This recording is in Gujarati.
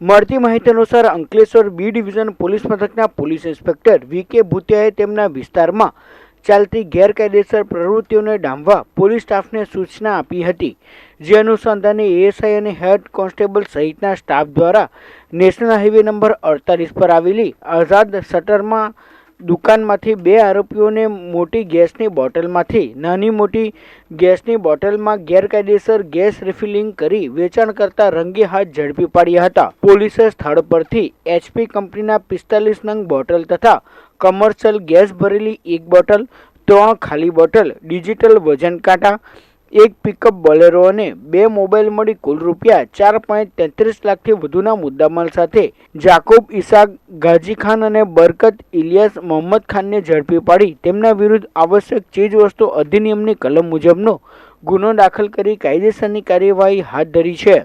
મળતી માહિતી અનુસાર અંકલેશ્વર બી ડિવિઝન પોલીસ મથકના પોલીસ ઇન્સ્પેક્ટર વી કે ભૂતિયાએ તેમના વિસ્તારમાં ચાલતી ગેરકાયદેસર પ્રવૃત્તિઓને ડામવા પોલીસ સ્ટાફને સૂચના આપી હતી. જે અનુસંધાને એએસઆઈ અને હેડ કોન્સ્ટેબલ સહિતના સ્ટાફ દ્વારા નેશનલ હાઈવે નંબર અડતાલીસ પર આવેલી આઝાદ શટરમાં દુકાનમાંથી બે આરોપીઓને મોટી ગેસની બોટલમાંથી, નાની મોટી ગેસની બોટલમાં ગેરકાયદેસર ગેસ રિફિલિંગ કરી વેચાણ કરતા રંગે હાથ ઝડપી પાડ્યા હતા. પોલીસે સ્થળ પરથી એચપી કંપનીના પિસ્તાલીસ નંગ બોટલ તથા કમર્શિયલ ગેસ ભરેલી એક બોટલ, ત્રણ ખાલી બોટલ, ડિજિટલ વજન કાંટા એક પિકઅપ બોલેરો અને બે મોબાઈલ મળી કુલ રૂપિયા ચાર પોઈન્ટ તેત્રીસ લાખથી વધુના મુદ્દામાલ સાથે. જાકુબ ઇસાક ગાજી ખાન અને બરકત ઇલિયાસ મોહમ્મદ ખાનને ઝડપી પાડી. તેમના વિરુદ્ધ આવશ્યક ચીજવસ્તુ અધિનિયમની કલમ મુજબનો ગુનો દાખલ કરી કાયદેસરની કાર્યવાહી હાથ ધરી છે.